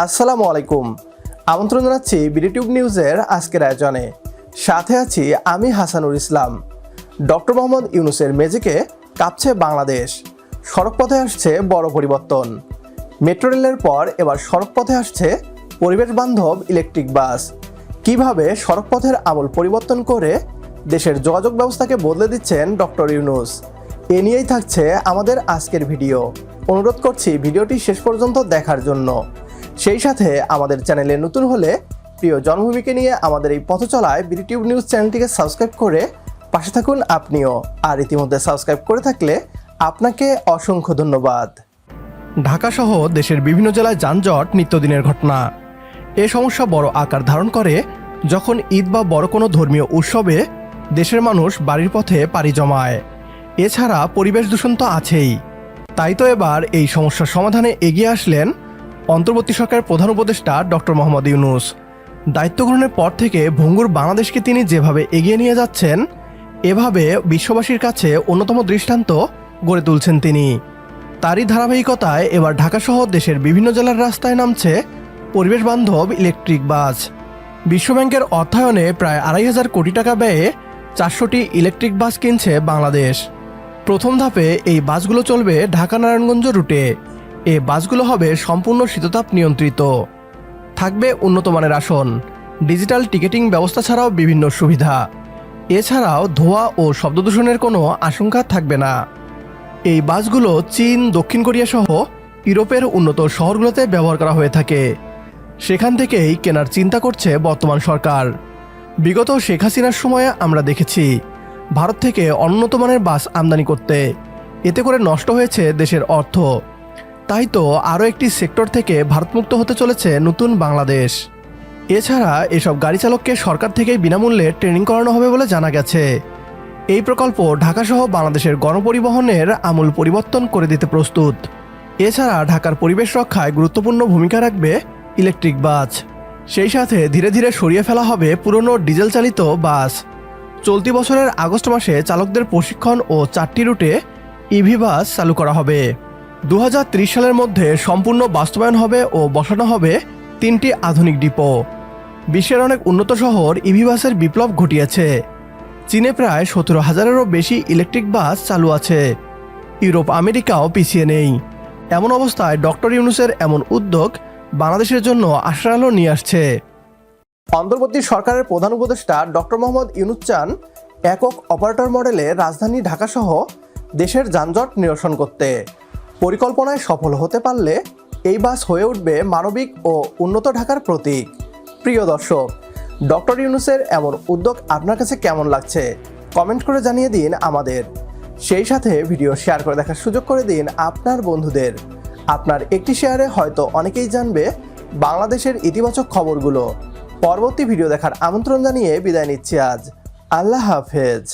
আসসালামু আলাইকুম। আমন্ত্রণ জানাচ্ছি বিডিটিউব নিউজের আজকের আয়োজনে। সাথে আছি আমি হাসানুর ইসলাম। ডক্টর মোহাম্মদ ইউনুসের মেজিকে কাঁপছে বাংলাদেশ। সড়কপথে আসছে বড় পরিবর্তন। মেট্রো রেলের পর এবার সড়কপথে আসছে পরিবেশ বান্ধব ইলেকট্রিক বাস। কীভাবে সড়কপথের আমল পরিবর্তন করে দেশের যোগাযোগ ব্যবস্থাকে বদলে দিচ্ছেন ডক্টর ইউনুস? এ নিয়েই থাকছে আমাদের আজকের ভিডিও। অনুরোধ করছি ভিডিওটি শেষ পর্যন্ত দেখার জন্য। সেই সাথে আমাদের চ্যানেলে নতুন হলে প্রিয় জন্মভূমিকে নিয়ে আমাদের এই পথ চলায় বিডিটিউব নিউজ চ্যানেলটিকে সাবস্ক্রাইব করে পাশে থাকুন আপনিও। আর ইতিমধ্যে সাবস্ক্রাইব করে থাকলে আপনাকে অসংখ্য ধন্যবাদ। ঢাকা সহ দেশের বিভিন্ন জেলায় যানজট, নিত্যদিনের ঘটনা। এ সমস্যা বড় আকার ধারণ করে যখন ঈদ বা বড় কোনো ধর্মীয় উৎসবে দেশের মানুষ বাড়ির পথে পাড়ি জমায়। এছাড়া পরিবেশ দূষণ তো আছেই। তাই তো এবার এই সমস্যার সমাধানে এগিয়ে আসলেন অন্তর্বর্তী সরকারের প্রধান উপদেষ্টা ডক্টর মোহাম্মদ ইউনুস। দায়িত্ব গ্রহণের পর থেকে ভঙ্গুর বাংলাদেশকে তিনি যেভাবে এগিয়ে নিয়ে যাচ্ছেন, এভাবে বিশ্ববাসীর কাছে অন্যতম দৃষ্টান্ত গড়ে তুলছেন তিনি। তারই ধারাবাহিকতায় এবার ঢাকাসহ দেশের বিভিন্ন জেলার রাস্তায় নামছে পরিবেশ বান্ধব ইলেকট্রিক বাস। বিশ্বব্যাংকের অর্থায়নে প্রায় আড়াই হাজার কোটি টাকা ব্যয়ে চারশোটি ইলেকট্রিক বাস কিনছে বাংলাদেশ। প্রথম ধাপে এই বাসগুলো চলবে ঢাকা নারায়ণগঞ্জ রুটে। এ বাসগুলো হবে সম্পূর্ণ শীততাপ নিয়ন্ত্রিত। থাকবে উন্নত মানের আসন, ডিজিটাল টিকেটিং ব্যবস্থা ছাড়াও বিভিন্ন সুবিধা। এছাড়াও ধোঁয়া ও শব্দদূষণের কোনো আশঙ্কা থাকবে না। এই বাসগুলো চীন, দক্ষিণ কোরিয়া সহ ইউরোপের উন্নত শহরগুলোতে ব্যবহার করা হয়ে থাকে। সেখান থেকেই কেনার চিন্তা করছে বর্তমান সরকার। বিগত শেখ হাসিনার সময়ে আমরা দেখেছি, ভারত থেকে উন্নত মানের বাস আমদানি করতে। এতে করে নষ্ট হয়েছে দেশের অর্থ। তাই তো আরও একটি সেক্টর থেকে ভারতমুক্ত হতে চলেছে নতুন বাংলাদেশ। এছাড়া এসব গাড়ি চালককে সরকার থেকেই বিনামূল্যে ট্রেনিং করানো হবে বলে জানা গেছে। এই প্রকল্প ঢাকাসহ বাংলাদেশের গণপরিবহনের আমূল পরিবর্তন করে দিতে প্রস্তুত। এছাড়া ঢাকার পরিবেশ রক্ষায় গুরুত্বপূর্ণ ভূমিকা রাখবে ইলেকট্রিক বাস। সেই সাথে ধীরে ধীরে সরিয়ে ফেলা হবে পুরনো ডিজেল চালিত বাস। চলতি বছরের আগস্ট মাসে চালকদের প্রশিক্ষণ ও চারটি রুটে ইভি বাস চালু করা হবে। দু হাজার ত্রিশ সালের মধ্যে সম্পূর্ণ বাস্তবায়ন হবে ও বসানো হবে তিনটি আধুনিক ডিপো। বিশ্বের অনেক উন্নত শহর ইভি বাসের বিপ্লব ঘটিয়েছে। চীনে প্রায় সতেরো হাজারেরও বেশি ইলেকট্রিক বাস চালু আছে। ইউরোপ, আমেরিকাও পিছিয়ে নেই। এমন অবস্থায় ডক্টর ইউনুসের এমন উদ্যোগ বাংলাদেশের জন্য আশার আলো নিয়ে আসছে। অন্তর্বর্তী সরকারের প্রধান উপদেষ্টা ডক্টর মোহাম্মদ ইউনুস চান একক অপারেটর মডেলে রাজধানী ঢাকাসহ দেশের যানজট নিরসন করতে। পরিকল্পনায় সফল হতে পারলে এই বাস হয়ে উঠবে মানবিক ও উন্নত ঢাকার প্রতীক। প্রিয় দর্শক, ডক্টর ইউনুসের এমন উদ্যোগ আপনার কাছে কেমন লাগছে? কমেন্ট করে জানিয়ে দিন আমাদের। সেই সাথে ভিডিও শেয়ার করে দেখার সুযোগ করে দিন আপনার বন্ধুদের। আপনার একটি শেয়ারে হয়তো অনেকেই জানবে বাংলাদেশের ইতিবাচক খবরগুলো। পরবর্তী ভিডিও দেখার আমন্ত্রণ জানিয়ে বিদায় নিচ্ছি আজ। আল্লাহ হাফেজ।